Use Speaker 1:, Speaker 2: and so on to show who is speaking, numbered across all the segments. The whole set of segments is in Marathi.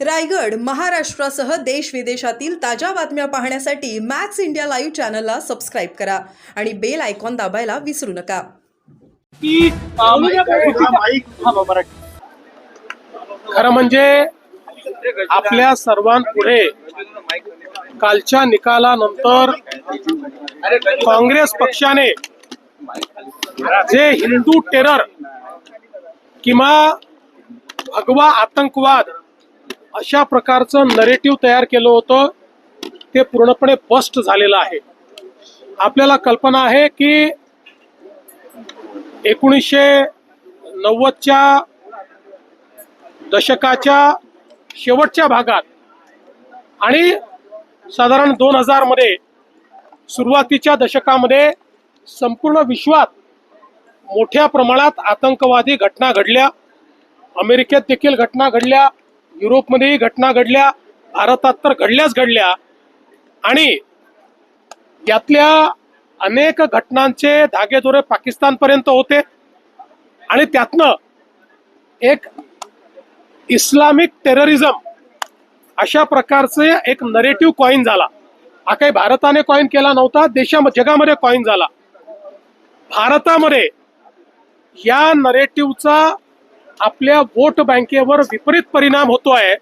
Speaker 1: रायगड महाराष्ट्रासह देश विदेशातील ताज्या बातम्या पाहण्यासाठी मॅक्स इंडिया लाईव्ह चॅनलला सबस्क्राईब करा आणि बेल आयकॉन दाबायला विसरू नका.
Speaker 2: की खरं म्हणजे आपल्या सर्वांपुढे कालच्या निकालानंतर काँग्रेस पक्षाने जे हिंदू टेरर किंवा भगवा आतंकवाद अशा प्रकारचं नरेटिव्ह तयार केलं होतं. ते पूर्णपणे बस्ट झालेलं आहे. आपल्याला कल्पना आहे की एकोणीसशे नव्वदच्या दशकाच्या शेवटच्या भागात आणि साधारण दोन हजारमध्ये सुरुवातीच्या दशकामध्ये संपूर्ण विश्वात मोठ्या प्रमाणात आतंकवादी घटना घडल्या. अमेरिकेत देखील घटना घडल्या. युरोपमध्येही घटना घडल्या भारतात तर घडल्याच घडल्या. आणि यातल्या अनेक घटनांचे धागेदोरे पाकिस्तानपर्यंत होते. आणि त्यातनं एक इस्लामिक टेररिझम अशा प्रकारचे एक नरेटिव्ह कॉईन झाला. हा काही भारताने कॉईन केला नव्हता देशा जगामध्ये कॉईन झाला. भारतामध्ये या नरेटिव्हचा आपल्या वोट बँकेवर विपरीत परिणाम होतोय.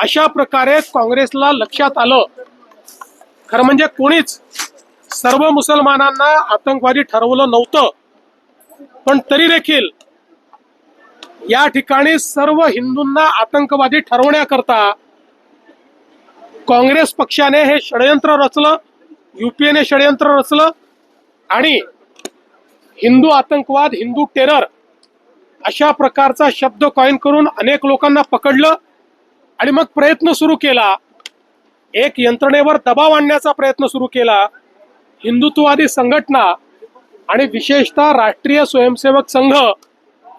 Speaker 2: अशा प्रकारे काँग्रेसला लक्षात आलं. खरं म्हणजे कोणीच सर्व मुसलमानांना आतंकवादी ठरवलं नव्हतं. पण तरी देखील या ठिकाणी सर्व हिंदूंना आतंकवादी ठरवण्याकरता काँग्रेस पक्षाने हे षडयंत्र रचलं युपीएने षडयंत्र रचलं आणि हिंदू आतंकवाद हिंदू टेरर अशा प्रकारचा शब्द कॉईन करून अनेक लोकांना पकडलं आणि मग प्रयत्न सुरू केला. एक यंत्रणेवर दबाव आणण्याचा प्रयत्न सुरू केला. हिंदुत्ववादी संघटना आणि विशेषतः राष्ट्रीय स्वयंसेवक संघ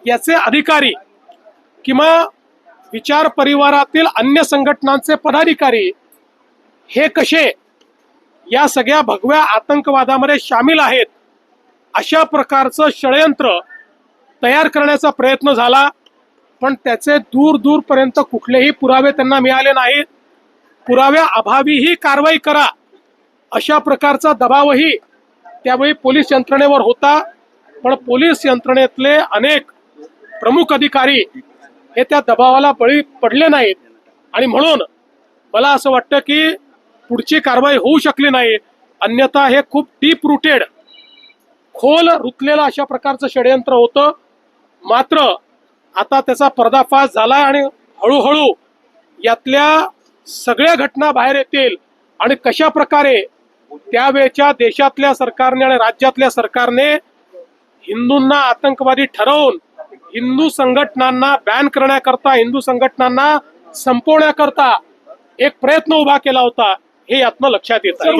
Speaker 2: याचे अधिकारी किंवा विचार परिवारातील अन्य संघटनांचे पदाधिकारी हे कसे या सगळ्या भगव्या आतंकवादामध्ये सामील आहेत अशा प्रकारचं षडयंत्र तयार करण्याचा प्रयत्न झाला पण त्याचे दूर दूरपर्यंत कुठलेही पुरावे त्यांना मिळाले नाहीत. पुराव्या अभावीही कारवाई करा अशा प्रकारचा दबावही त्यावेळी पोलीस यंत्रणेवर होता. पण पोलीस यंत्रणेतले अनेक प्रमुख अधिकारी हे त्या दबावाला बळी पडले नाहीत. आणि म्हणून मला असं वाटतं की पुढची कारवाई होऊ शकली नाही. अन्यथा हे खूप डीप रुटेड खोल रुतलेलं अशा प्रकारचं षडयंत्र होतं. मात्र आता त्याचा पर्दाफाश झाला आणि हळूहळू यातल्या सगळ्या घटना बाहेर येतील. आणि कशा प्रकारे त्यावेळच्या देशातल्या सरकारने आणि राज्यातल्या सरकारने हिंदूंना आतंकवादी ठरवून हिंदू संघटनांना बॅन करण्याकरता हिंदू संघटनांना संपवण्याकरता एक प्रयत्न उभा केला होता हे यातनं लक्षात येत आहे.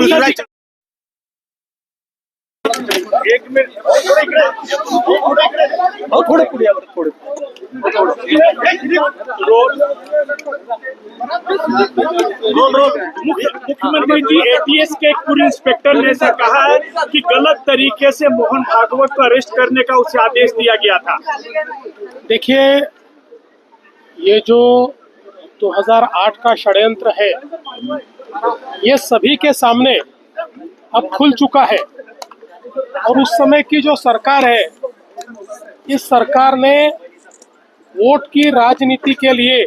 Speaker 3: एक मिनिट
Speaker 2: थोडं पुढे या बरं, थोडं
Speaker 3: मुख्य- मुख्यमंत्री जी एटीएस के पूर्व इंस्पेक्टर ने ऐसा कहा है कि गलत तरीके से मोहन भागवत को अरेस्ट करने का उसे आदेश दिया गया था।
Speaker 2: देखिए ये जो 2008 का षड्यंत्र है ये सभी के सामने अब खुल चुका है। और उस समय की जो सरकार है, इस सरकार ने वोट की राजनीति के लिए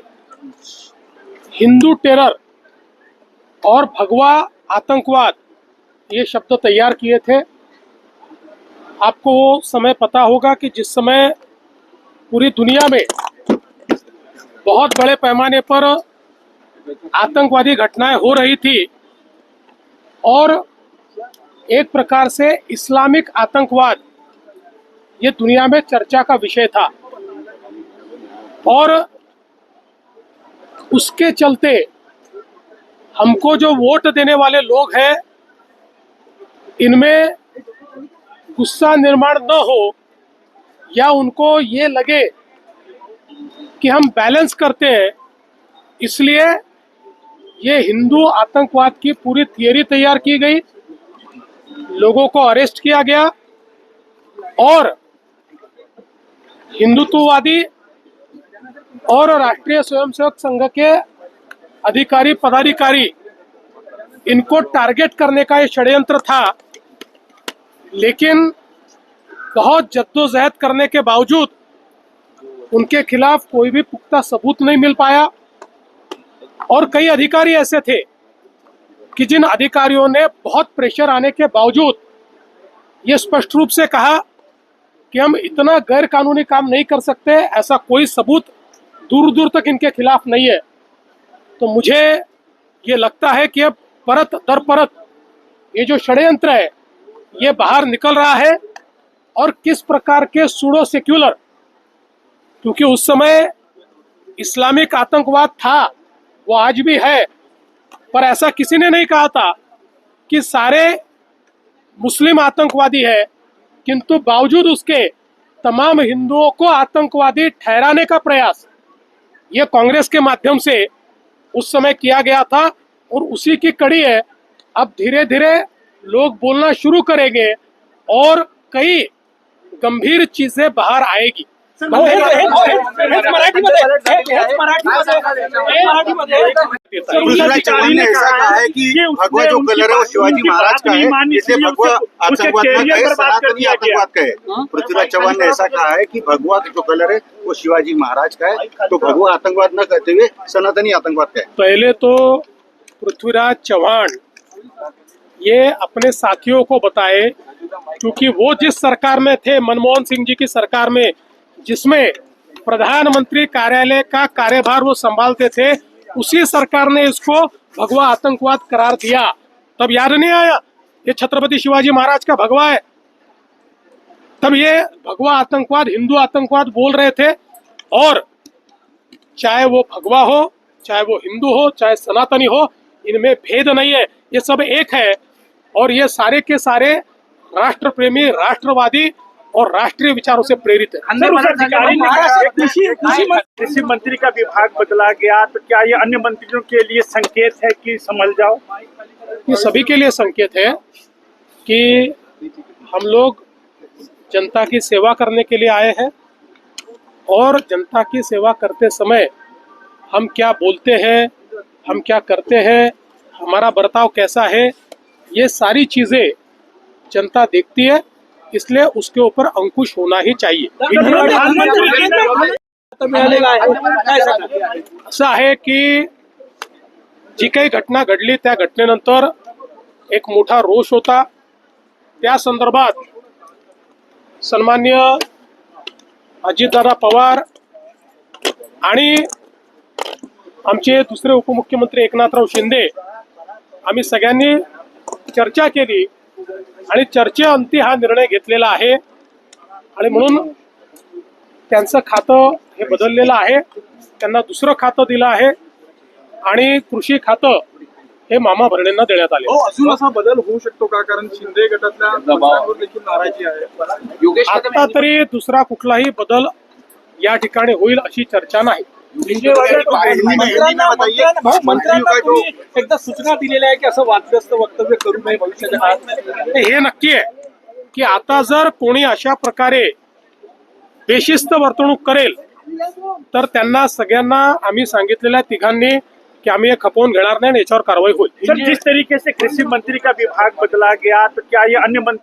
Speaker 2: हिंदू टेरर और भगवा आतंकवाद, ये शब्द तैयार किए थे। आपको वो समय पता होगा कि जिस समय पूरी दुनिया में बहुत बड़े पैमाने पर आतंकवादी घटनाएँ हो रही थी और एक प्रकार से इस्लामिक आतंकवाद, ये दुनिया में चर्चा का विषय था। और उसके चलते हमको जो वोट देने वाले लोग हैं, इनमें गुस्सा निर्माण न हो या उनको ये लगे कि हम बैलेंस करते हैं, इसलिए ये हिंदू आतंकवाद की पूरी थियरी तैयार की गई। लोगों को अरेस्ट किया गया और हिंदुत्ववादी और राष्ट्रीय स्वयंसेवक संघ के अधिकारी, पदाधिकारी इनको टारगेट करने का ये षड्यंत्र था। लेकिन बहुत जद्दोजहद करने के बावजूद उनके खिलाफ कोई भी पुख्ता सबूत नहीं मिल पाया और कई अधिकारी ऐसे थे कि जिन अधिकारियों ने बहुत प्रेशर आने के बावजूद ये स्पष्ट रूप से कहा कि हम इतना गैर कानूनी काम नहीं कर सकते, ऐसा कोई सबूत दूर दूर तक इनके खिलाफ नहीं है। तो मुझे ये लगता है कि अब परत दर परत ये जो षड्यंत्र है, ये बाहर निकल रहा है और किस प्रकार के सूडो सेक्युलर, क्योंकि उस समय इस्लामिक आतंकवाद था, वो आज भी है। पर ऐसा किसी ने नहीं कहा था कि सारे मुस्लिम आतंकवादी है, किंतु बावजूद उसके तमाम हिंदुओं को आतंकवादी ठहराने का प्रयास ये कांग्रेस के माध्यम से उस समय किया गया था और उसी की कड़ी है। अब धीरे धीरे लोग बोलना शुरू करेंगे और कई गंभीर चीज़ें बाहर आएगी।
Speaker 4: ने ऐसा कहा है कि भगवा जो कलर है वो शिवाजी महाराज का है। इसलिए भगवा आतंकवाद न कहे सनातनी आतंकवाद कहे। पृथ्वीराज चौहान ने ऐसा कहा है कि भगवा जो कलर है वो शिवाजी महाराज का है तो भगवा आतंकवाद न कहते हुए सनातनी आतंकवाद का है
Speaker 2: पहले तो पृथ्वीराज चौहान ये अपने साथियों को बताए क्योंकि वो जिस सरकार में थे मनमोहन सिंह जी की सरकार में जिसमें प्रधानमंत्री कार्यालय का कार्यभार वो संभालते थे, उसी सरकार ने इसको भगवा आतंकवाद करार दिया। तब याद नहीं आया, ये छत्रपति शिवाजी महाराज का भगवा है? तब ये भगवा आतंकवाद, हिंदू आतंकवाद बोल रहे थे, और चाहे वो भगवा हो, चाहे वो हिंदू हो, चाहे सनातनी हो, इनमें भेद नहीं है, ये सब एक है। और ये सारे के सारे राष्ट्र प्रेमी राष्ट्रवादी और राष्ट्रीय विचारों से प्रेरित है।
Speaker 3: कृषि मंत्री का विभाग बदला गया तो क्या ये अन्य मंत्रियों के लिए संकेत है कि संभल जाओ?
Speaker 2: ये सभी के लिए संकेत है कि हम लोग जनता की सेवा करने के लिए आए हैं और जनता की सेवा करते समय हम क्या बोलते हैं हम क्या करते हैं हमारा बर्ताव कैसा है ये सारी चीज़ें जनता देखती है। इसलिए उसके ऊपर अंकुश होना ही चाहिए। असं आहे की जी काही घटना घडली त्या घटनेनंतर एक मोठा रोष होता. त्या संदर्भात सन्मान्य अजितदादा पवार आणि आमचे दुसरे उपमुख्यमंत्री एकनाथराव शिंदे आम्ही सगळ्यांनी चर्चा केली. आणि चर्चेअंती हा निर्णय घेतलेला आहे. आणि म्हणून त्यांचं खातं हे बदललेलं आहे. त्यांना दुसरं खातं दिलं आहे. आणि कृषी खातं हे मामा भरणेंना देण्यात आले.
Speaker 5: हो अजून असा बदल होऊ शकतो का? कारण शिंदे गटातल्या मंत्र्यांवर देखील नाराजी आहे.
Speaker 2: आता तरी दुसरा कुठलाही बदल या ठिकाणी होईल अशी चर्चा नाही.
Speaker 5: मंत्र्यांना मंत्र्यांना- भाऊ, मंत्र्यांना
Speaker 4: का जो
Speaker 5: तुम्ही एकदा सूचना दिलेल्या आहे की असं वादग्रस्त वक्तव्य करू नये भविष्याच्या काळात
Speaker 2: हे नक्की आहे की आता जर कोणी अशा प्रकारे बेशिस्त वर्तणूक करेल तर त्यांना सगळ्यांना आम्ही सांगितलेल्या तिघांनी की आम्ही हे खपवून घेणार नाही आणि याच्यावर कारवाई होईल.
Speaker 3: सर जिस तरीके से कृषी मंत्री का विभाग बदला गया तो क्या ये अन्य मंत्री